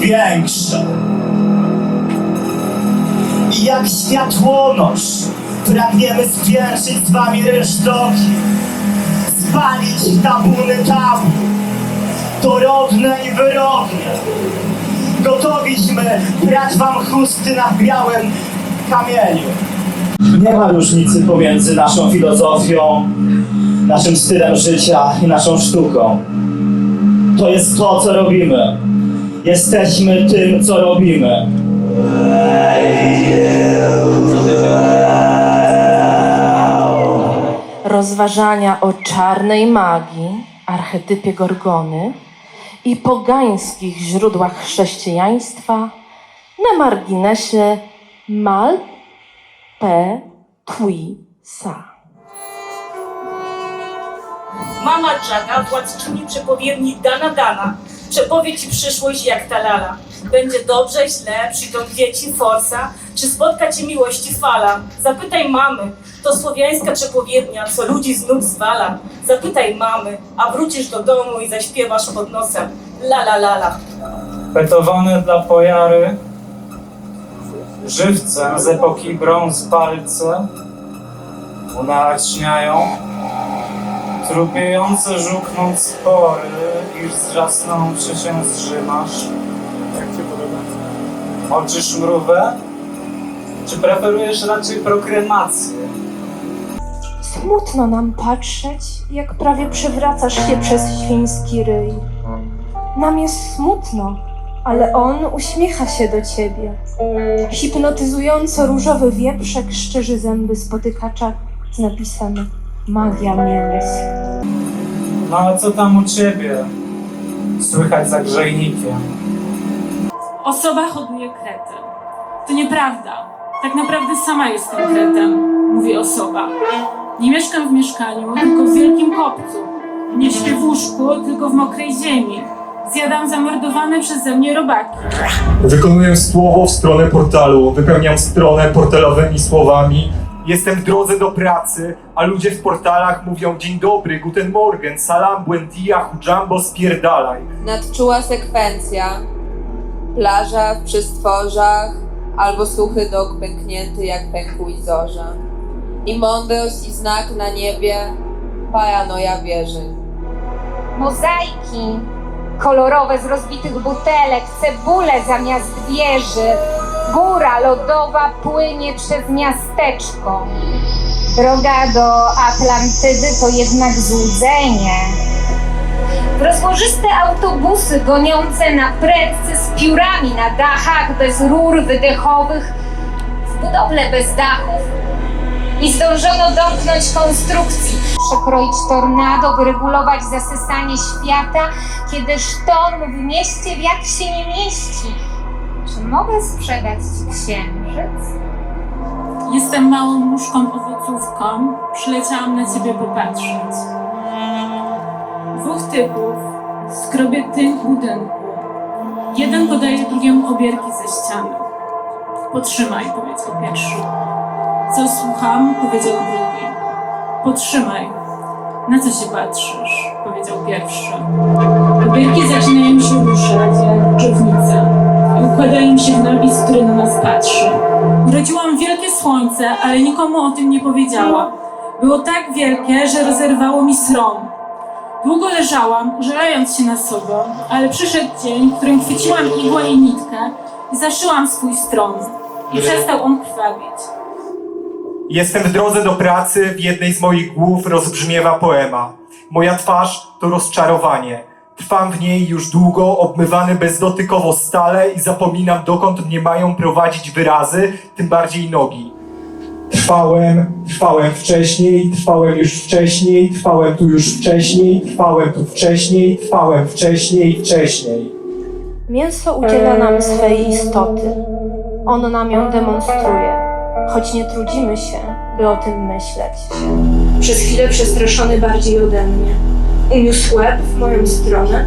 większe. I jak światłonosz pragniemy spierszyć z wami resztoki, spalić tabuny tabu, dorodne i wyrodne. Gotowiśmy brać wam chusty na białym kamieniu. Nie ma różnicy pomiędzy naszą filozofią, naszym stylem życia i naszą sztuką. To jest to, co robimy. Jesteśmy tym, co robimy. rozważania o czarnej magii, archetypie Gorgony i pogańskich źródłach chrześcijaństwa na marginesie Mal P. Twi Sa. Mama Jaga, władczyni przepowiedni Dana Dana, przepowie ci przyszłość jak ta lala. Będzie dobrze, źle, przyjdą dzieci, forsa, czy spotka cię miłości fala. Zapytaj mamy, to słowiańska przepowiednia, co ludzi z nóg zwala. Zapytaj mamy, a wrócisz do domu i zaśpiewasz pod nosem. La la la la. Fetowane dla pojary, żywcem z epoki brąz palce, unaczniają, trupiejące żukną spory, iż zrasnąwszy się zrzymasz. Jak ci podoba? Oczy szmrówe? Czy preferujesz raczej prokremację? Smutno nam patrzeć, jak prawie przewracasz się przez świński ryj. Nam jest smutno, ale on uśmiecha się do ciebie. Hipnotyzująco różowy wieprzek szczerzy zęby spotykacza z napisem Magia mięs. No a co tam u ciebie? Słychać za grzejnikiem. Osoba hoduje kretę. To nieprawda. Tak naprawdę sama jestem kretem, mówi osoba. Nie mieszkam w mieszkaniu, tylko w wielkim kopcu. Nie śpię w łóżku, tylko w mokrej ziemi. Zjadam zamordowane przeze mnie robaki. Wykonuję słowo w stronę portalu, wypełniam stronę portalowymi słowami. Jestem w drodze do pracy, a ludzie w portalach mówią dzień dobry, guten morgen, salam, buen dia, hujambo, spierdalaj. Nadczuła sekwencja. Plaża w przystworzach, albo suchy dok pęknięty jak pękł i zorza. I mądrość i znak na niebie, paranoja wieży. mozaiki kolorowe z rozbitych butelek, cebule zamiast wieży. Góra lodowa płynie przez miasteczko. Droga do Atlantydy to jednak złudzenie. Rozłożyste autobusy goniące na predce z piórami na dachach, bez rur wydechowych, w budowle bez dachów. Nie zdążono domknąć konstrukcji, przekroić tornado, wyregulować zasysanie świata, kiedy sztorm w mieście wiatr się nie mieści. Mogę sprzedać księżyc? Jestem małą muszką owocówką. Przyleciałam na ciebie popatrzeć. Dwóch typów skrobie tynk budynku. Jeden podaje drugiemu obierki ze ściany. Potrzymaj, powiedział pierwszy. Co słucham, powiedział drugi. Potrzymaj. Na co się patrzysz? powiedział pierwszy. Obierki zaczynają się ruszać jak dżownice i układają się w napis, który na nas patrzy. Urodziłam wielkie słońce, ale nikomu o tym nie powiedziałam. Było tak wielkie, że rozerwało mi srom. Długo leżałam, żalając się na sobie, ale przyszedł dzień, w którym chwyciłam igłę i nitkę i zaszyłam swój stron. I przestał on krwawić. Jestem w drodze do pracy, w jednej z moich głów rozbrzmiewa poema. Moja twarz to rozczarowanie. Trwam w niej już długo, obmywany bezdotykowo stale i zapominam dokąd mnie mają prowadzić wyrazy, tym bardziej nogi. Trwałem, trwałem wcześniej, trwałem już wcześniej, trwałem tu już wcześniej, trwałem tu wcześniej, trwałem wcześniej, wcześniej. Mięso udziela nam swej istoty. On nam ją demonstruje, choć nie trudzimy się, by o tym myśleć. Przez chwilę przestraszony bardziej ode mnie. Uniósł łeb w moją stronę,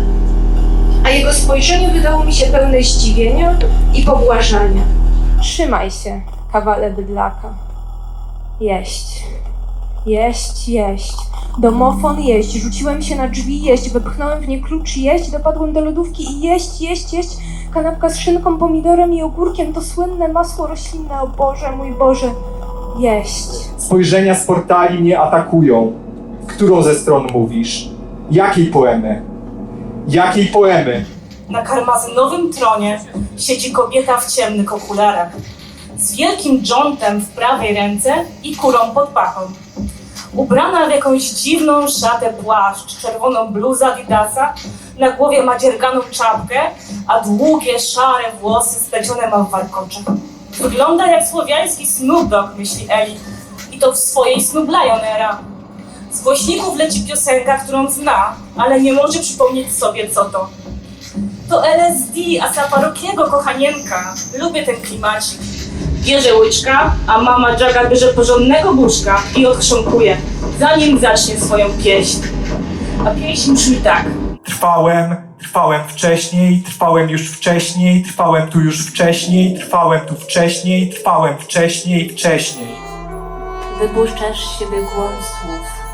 a jego spojrzenie wydało mi się pełne zdziwienia i pobłażania. Trzymaj się, kawale bydlaka. Jeść, jeść, jeść, Domofon jeść, rzuciłem się na drzwi jeść, wepchnąłem w nie klucz jeść, dopadłem do lodówki i jeść, jeść, jeść. Kanapka z szynką, pomidorem i ogórkiem, to słynne masło roślinne, o Boże, mój Boże, jeść. Spojrzenia z portali mnie atakują. Którą ze stron mówisz? Jakiej poemy? Jakiej poemy? Na karmazynowym tronie siedzi kobieta w ciemnych okularach, z wielkim dżontem w prawej ręce i kurą pod pachą. Ubrana w jakąś dziwną szatę płaszcz, czerwoną bluzę Adidasa, na głowie ma dzierganą czapkę, a długie, szare włosy splecione ma w warkocze. Wygląda jak słowiański Snoop Dogg, myśli Eli. I to w swojej Lion era. Z głośników leci piosenka, którą zna, ale nie może przypomnieć sobie co to. To LSD, a Saparokiego kochanienka. Lubię ten klimacik. Bierze łyczka, a mama Jaga bierze porządnego buszka i odchrząkuje, zanim zacznie swoją pieśń. A pieśń brzmi tak. Trwałem, trwałem wcześniej, trwałem już wcześniej, trwałem tu już wcześniej, trwałem tu wcześniej, trwałem wcześniej, wcześniej. Wypuszczasz siebie głąb słów.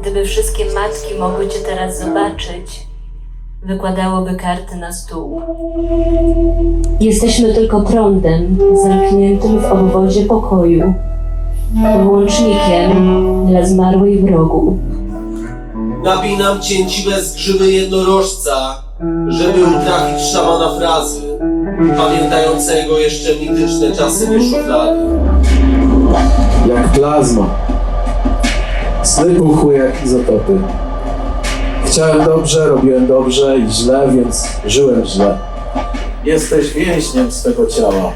Gdyby wszystkie matki mogły cię teraz zobaczyć, wykładałoby karty na stół. Jesteśmy tylko prądem zamkniętym w obwodzie pokoju, łącznikiem dla zmarłej w rogu. Napinam cięciwe zgrzywy jednorożca, żeby utrafić szamana frazy, pamiętającego jeszcze mityczne czasy nie szuflady. jak plazma. Sny jak izotopy. Chciałem dobrze, robiłem dobrze i źle, więc żyłem źle. Jesteś więźniem swego ciała.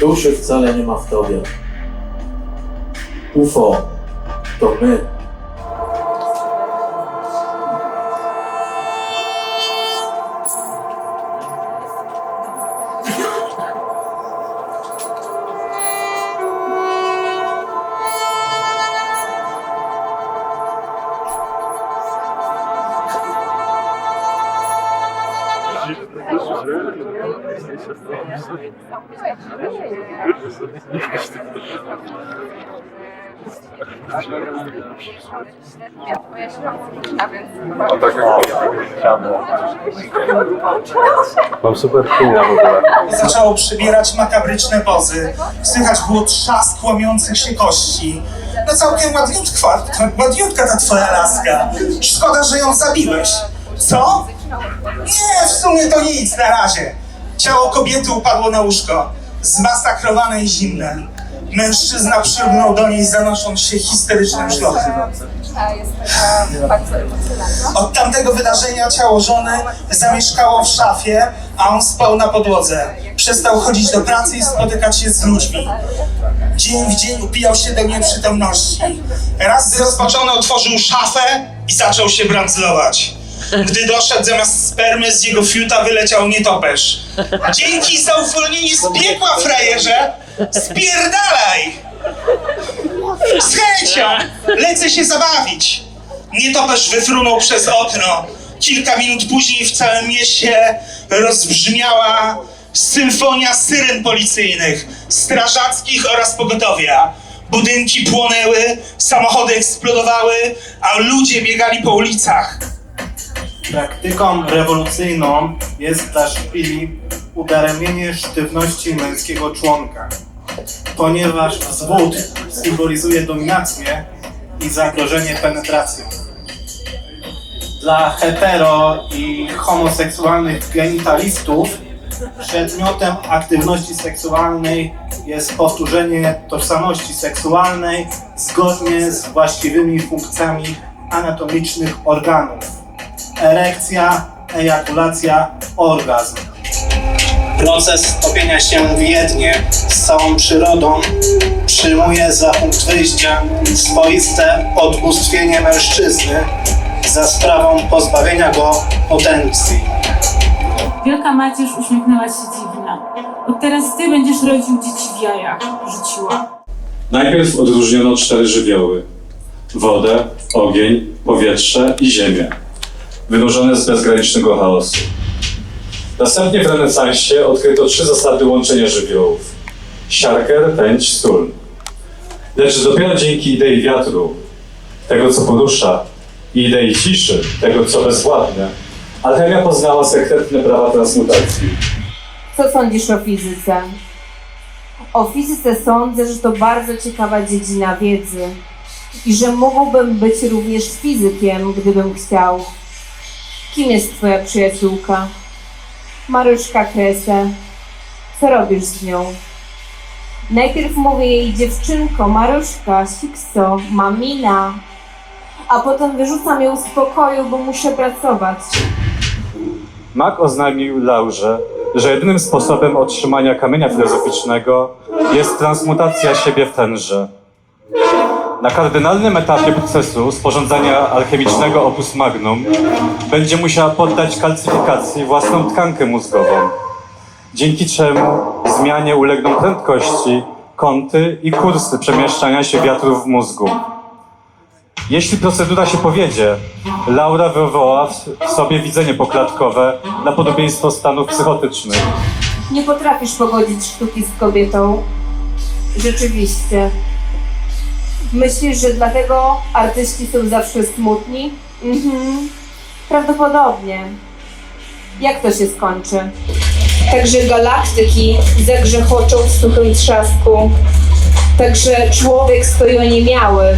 Duszy wcale nie ma w tobie. UFO to my. Mam super kina w ogóle. zaczęło przybierać makabryczne pozy. Słychać było trzask łamiących się kości. No całkiem ładniutka, ładniutka ta twoja laska. Szkoda, że ją zabiłeś. Co? Nie, w sumie to nic na razie. Ciało kobiety upadło na łóżko. Zmasakrowane i zimne. Mężczyzna przylgnął do niej, zanosząc się histerycznym szlochem. Od tamtego wydarzenia ciało żony zamieszkało w szafie, a on spał na podłodze. Przestał chodzić do pracy i spotykać się z ludźmi. Dzień w dzień upijał się do nieprzytomności. Raz zrozpaczony otworzył szafę i zaczął się brandzlować. Gdy doszedł, zamiast spermy z jego fiuta wyleciał nietoperz. Dzięki za uwolnienie z piekła, frajerze! Spierdalaj! Z chęcią! Lecę się zabawić! Nietoperz wyfrunął przez okno. Kilka minut później w całym mieście rozbrzmiała symfonia syren policyjnych, strażackich oraz pogotowia. Budynki płonęły, samochody eksplodowały, a ludzie biegali po ulicach. Praktyką rewolucyjną jest dla szpili udaremnienie sztywności męskiego członka, ponieważ wzwód symbolizuje dominację i zagrożenie penetracją. Dla hetero i homoseksualnych genitalistów przedmiotem aktywności seksualnej jest powtórzenie tożsamości seksualnej zgodnie z właściwymi funkcjami anatomicznych organów erekcja, ejakulacja, orgazm. Proces topienia się w jednie z całą przyrodą przyjmuje za punkt wyjścia swoiste odbóstwienie mężczyzny za sprawą pozbawienia go potencji. Wielka Macierz uśmiechnęła się dziwna. Od teraz ty będziesz rodził dzieci w jajach, rzuciła. Najpierw odróżniono cztery żywioły. Wodę, ogień, powietrze i ziemię. Wynurzone z bezgranicznego chaosu. Następnie w renesansie odkryto trzy zasady łączenia żywiołów. Siarkę, pędź, sól. Lecz dopiero dzięki idei wiatru tego co porusza, i idei ciszy, tego co bezwładne, alchemia poznała sekretne prawa transmutacji. Co sądzisz o fizyce? O fizyce sądzę, że to bardzo ciekawa dziedzina wiedzy i że mógłbym być również fizykiem, gdybym chciał. Kim jest twoja przyjaciółka? Maruszka Krese. Co robisz z nią? Najpierw mówię jej dziewczynko, Maruszka, Sikso, mamina, a potem wyrzucam ją z pokoju, bo muszę pracować. Mag oznajmił Laurze, że jedynym sposobem otrzymania kamienia filozoficznego jest transmutacja siebie w tenże. Na kardynalnym etapie procesu sporządzania alchemicznego opus magnum będzie musiała poddać kalcyfikacji własną tkankę mózgową, dzięki czemu zmianie ulegną prędkości, kąty i kursy przemieszczania się wiatrów w mózgu. Jeśli procedura się powiedzie, Laura wywoła w sobie widzenie poklatkowe na podobieństwo stanów psychotycznych. Nie potrafisz pogodzić sztuki z kobietą. Rzeczywiście. Myślisz, że dlatego artyści są zawsze smutni? Mhm. Prawdopodobnie. Jak to się skończy? Także galaktyki zagrzechoczą w suchym trzasku. Także człowiek stoi oniemiały,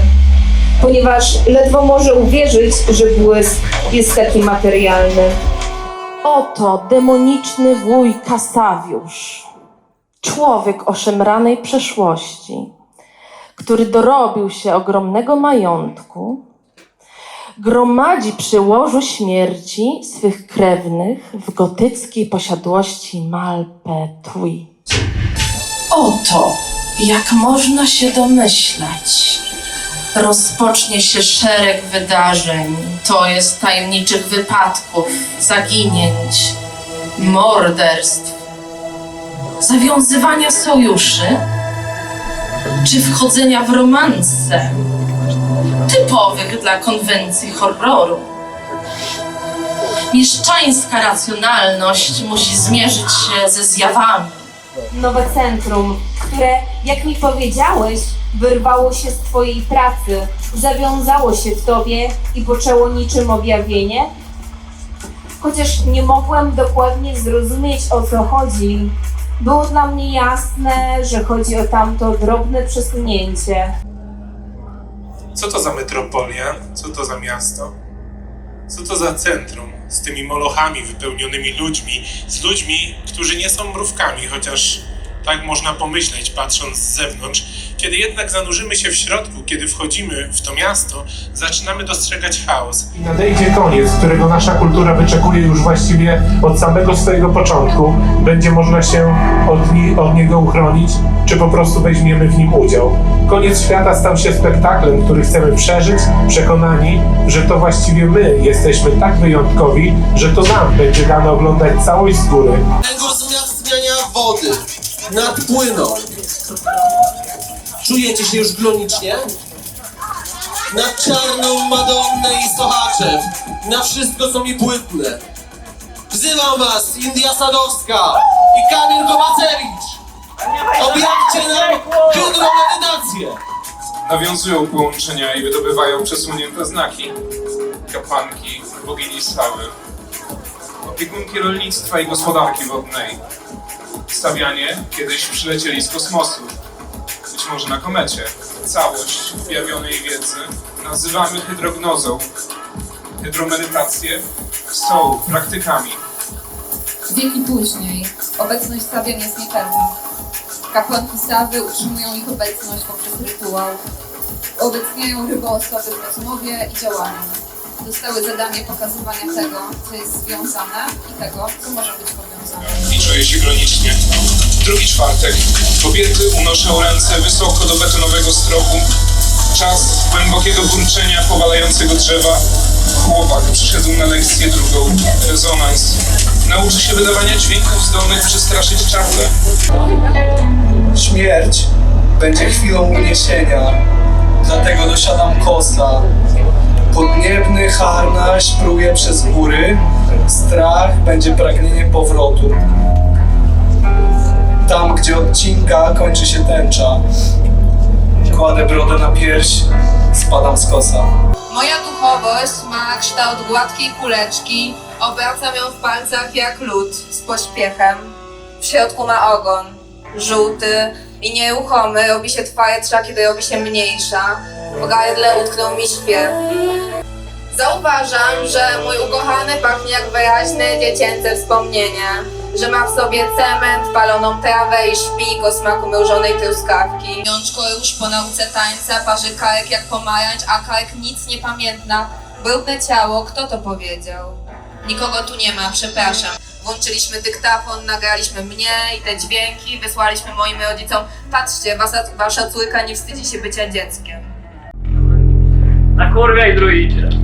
ponieważ ledwo może uwierzyć, że błysk jest taki materialny. Oto demoniczny wuj Kasawiusz, człowiek o szemranej przeszłości, który dorobił się ogromnego majątku, gromadzi przy łożu śmierci swych krewnych w gotyckiej posiadłości Malpetui. Oto, jak można się domyślać, rozpocznie się szereg wydarzeń, to jest tajemniczych wypadków, zaginięć, morderstw, zawiązywania sojuszy, czy wchodzenia w romanse, typowych dla konwencji horroru. Mieszczańska racjonalność musi zmierzyć się ze zjawami. nowe centrum, które, jak mi powiedziałeś, wyrwało się z Twojej pracy, zawiązało się w Tobie i poczęło niczym objawienie? Chociaż nie mogłem dokładnie zrozumieć o co chodzi, było dla mnie jasne, że chodzi o tamto drobne przesunięcie. Co to za metropolia? Co to za miasto? Co to za centrum z tymi molochami wypełnionymi ludźmi, z ludźmi, którzy nie są mrówkami, chociaż tak można pomyśleć patrząc z zewnątrz. Kiedy jednak zanurzymy się w środku, kiedy wchodzimy w to miasto, zaczynamy dostrzegać chaos. I nadejdzie koniec, którego nasza kultura wyczekuje już właściwie od samego swojego początku. Będzie można się od, ni- od niego uchronić, czy po prostu weźmiemy w nim udział. Koniec świata stał się spektaklem, który chcemy przeżyć, przekonani, że to właściwie my jesteśmy tak wyjątkowi, że to nam będzie dane oglądać całość z góry. Tego wzmacniania wody nadpłyną. Czujecie się już glonicznie? Na czarną Madonnę i Sochaczew, na wszystko co mi płytne. Wzywam was, India Sadowska i Kamil Komacewicz! Objawcie nam hydromedytację! Nawiązują połączenia i wydobywają przesunięte znaki. Kapłanki, bogini Sały, opiekunki rolnictwa i gospodarki wodnej. Stawianie kiedyś przylecieli z kosmosu, być może na komecie. Całość objawionej wiedzy nazywamy hydrognozą. Hydromedytacje są praktykami. Wieki później obecność Sawian jest niepewna. Kapłanki Sawy utrzymują ich obecność poprzez rytuał. Obecniają ryboosoby w rozmowie i działaniu. Dostały zadanie pokazywania tego, co jest związane i tego, co może być powiązane. I czuję się chronicznie. Drugi czwartek. Kobiety unoszą ręce wysoko do betonowego stropu. Czas głębokiego burczenia powalającego drzewa. Chłopak przyszedł na lekcję drugą. Rezonans. Nauczy się wydawania dźwięków zdolnych przestraszyć czarne. Śmierć będzie chwilą uniesienia, dlatego dosiadam kosa. Podniebny harnaś pruje przez góry, strach będzie pragnienie powrotu. Tam, gdzie odcinka kończy się tęcza, kładę brodę na pierś spadam z kosa. Moja duchowość ma kształt gładkiej kuleczki, obracam ją w palcach jak lód z pośpiechem. W środku ma ogon, żółty i nieruchomy, robi się twardsza, kiedy robi się mniejsza. W gardle utknął mi śpiew. Zauważam, że mój ukochany pachnie jak wyraźne dziecięce wspomnienie, że ma w sobie cement, paloną trawę i śpik o smaku mrożonej truskawki. Jączko już po nauce tańca, parzy karek jak pomarańcz, a karek nic nie pamięta. Brudne ciało, kto to powiedział? Nikogo tu nie ma, przepraszam. Włączyliśmy dyktafon, nagraliśmy mnie i te dźwięki, wysłaliśmy moim rodzicom. Patrzcie, wasza, wasza córka nie wstydzi się bycia dzieckiem. Na kurwia i druidzie.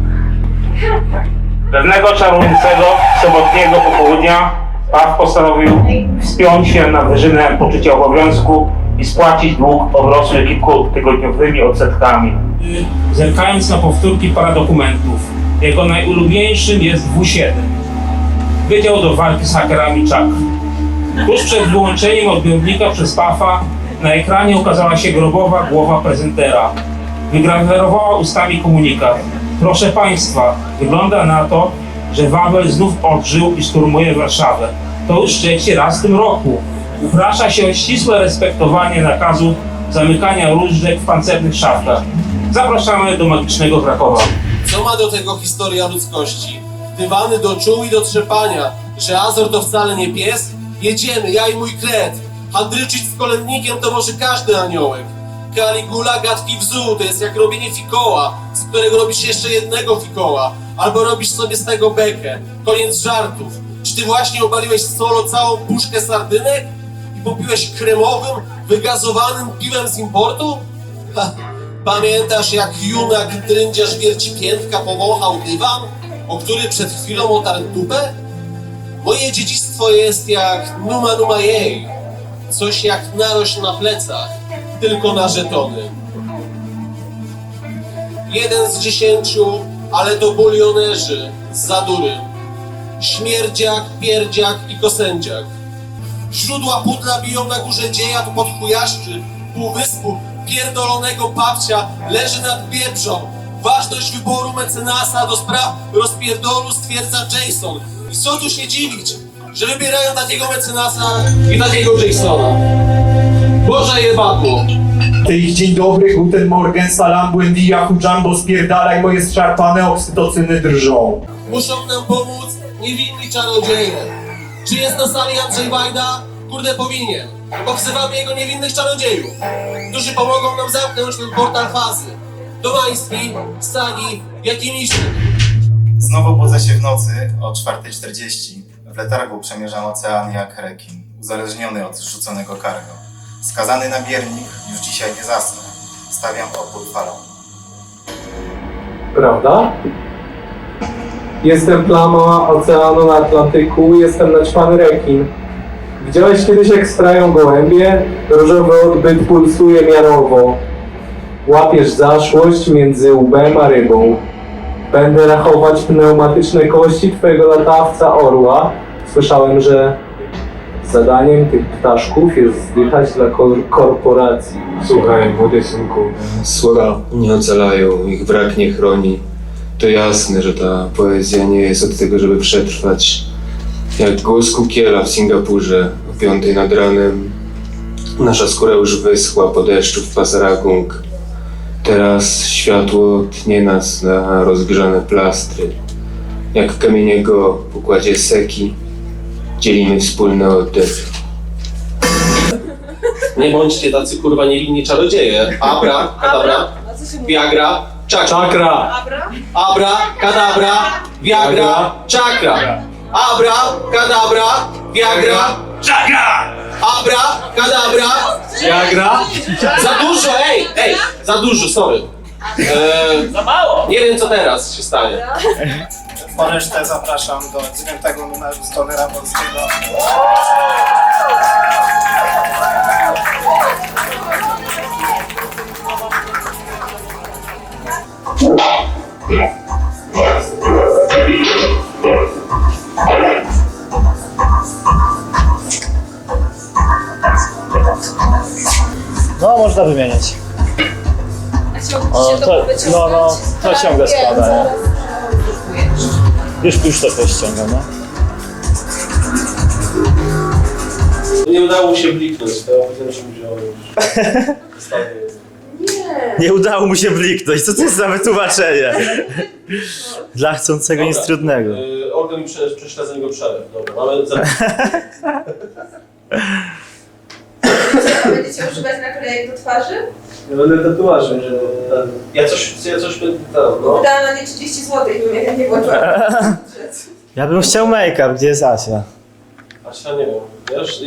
Pewnego czarującego sobotniego popołudnia Paw postanowił wspiąć się na wyżynę poczucia obowiązku i spłacić dług obrosły kilkutygodniowymi odsetkami. Zerkając na powtórki paradokumentów, jego najulubieńszym jest W7. Wydział do walki z hakerami czak. Tuż przed wyłączeniem odbiornika przez PAFA na ekranie ukazała się grobowa głowa prezentera. Wygrawerowała ustami komunikat. Proszę Państwa, wygląda na to, że Wawel znów odżył i szturmuje Warszawę. To już trzeci raz w tym roku. Uprasza się o ścisłe respektowanie nakazu zamykania różdżek w pancernych szafkach. Zapraszamy do magicznego Krakowa. Co ma do tego historia ludzkości? Dywany do czuł i do trzepania, że Azor to wcale nie pies? Jedziemy, ja i mój kret. Handryczyć z kolędnikiem to może każdy aniołek. Caligula gadki wzu, to jest jak robienie fikoła, z którego robisz jeszcze jednego fikoła. Albo robisz sobie z tego bekę. Koniec żartów. Czy ty właśnie obaliłeś solo całą puszkę sardynek? I popiłeś kremowym, wygazowanym piwem z importu? Ha, pamiętasz jak junak drędziarz wierci piętka powąchał dywan, o który przed chwilą otarł dupę? Moje dziedzictwo jest jak numa numa jej. Coś jak narośl na plecach, tylko na żetony. Jeden z dziesięciu, ale to bulionerzy z zadury. Śmierdziak, pierdziak i kosędziak. Źródła pudla biją na górze dzieja, to pod chujaszczy, półwyspu, pierdolonego babcia leży nad Biebrzą. Ważność wyboru mecenasa do spraw rozpierdolu stwierdza Jason. I co tu się dziwić, że wybierają takiego mecenasa i takiego Jasona. Boże jebadło. Tej dzień dobry, guten morgen, salam, buen dia, hujambo, spierdalaj, moje szarpane oksytocyny drżą. Muszą nam pomóc niewinni czarodzieje. Czy jest na sali Andrzej Wajda? Kurde powinien, bo wzywamy jego niewinnych czarodziejów, którzy pomogą nam zamknąć ten portal fazy. Domański, Sagi, Jakimiszy. Znowu budzę się w nocy o 4.40. W letargu przemierzam ocean jak rekin, uzależniony od rzuconego cargo. Skazany na biernik, już dzisiaj nie zasnę. Stawiam opór falom. Prawda? Jestem plama oceanu na Atlantyku, jestem naćpany rekin. Widziałeś kiedyś jak strają gołębie? Różowy odbyt pulsuje miarowo. Łapiesz zaszłość między łbem a rybą. Będę rachować pneumatyczne kości twojego latawca orła. Słyszałem, że zadaniem tych ptaszków jest zdychać dla kor- korporacji. Słuchaj, młody synku, słowa nie ocalają, ich brak nie chroni. To jasne, że ta poezja nie jest od tego, żeby przetrwać. Jak głos kukiela w Singapurze o piątej nad ranem. Nasza skóra już wyschła po deszczu w Pasaragung. Teraz światło tnie nas na rozgrzane plastry. Jak kamieniego w układzie seki dzielimy wspólny oddech. Nie bądźcie tacy kurwa niewinni czarodzieje. Abra, kadabra, Viagra, czakra. Czakra! Abra, kadabra, Viagra, czakra. Abra, kadabra, Viagra, czakra. Abra, kadabra, Viagra. Za dużo, ej, ej, za dużo, sorry. Eee, za mało. Nie wiem co teraz się stanie. Po resztę zapraszam do dziewiątego numeru Stonera Polskiego. No, można wymieniać. Się to, to- no, no, to ciągle spada, nie? Już, już to pościągam, no. Nie udało mu się bliknąć, to ja powiedziałem, że musiał już. Nie udało mu się bliknąć. Co to jest za wytłumaczenie? Dla chcącego nic trudnego. Yy, Organ mi prze- prześle za niego przelew. Dobra, mamy za... Będziecie używać naklejek do twarzy? Ja będę tatuażem, że ten... Ja coś, ja coś będę tam, no. Wydałam na nie 30 zł, bym jak nie włączyła. Ja bym chciał make-up, gdzie jest Asia? A ja nie wiem, wiesz?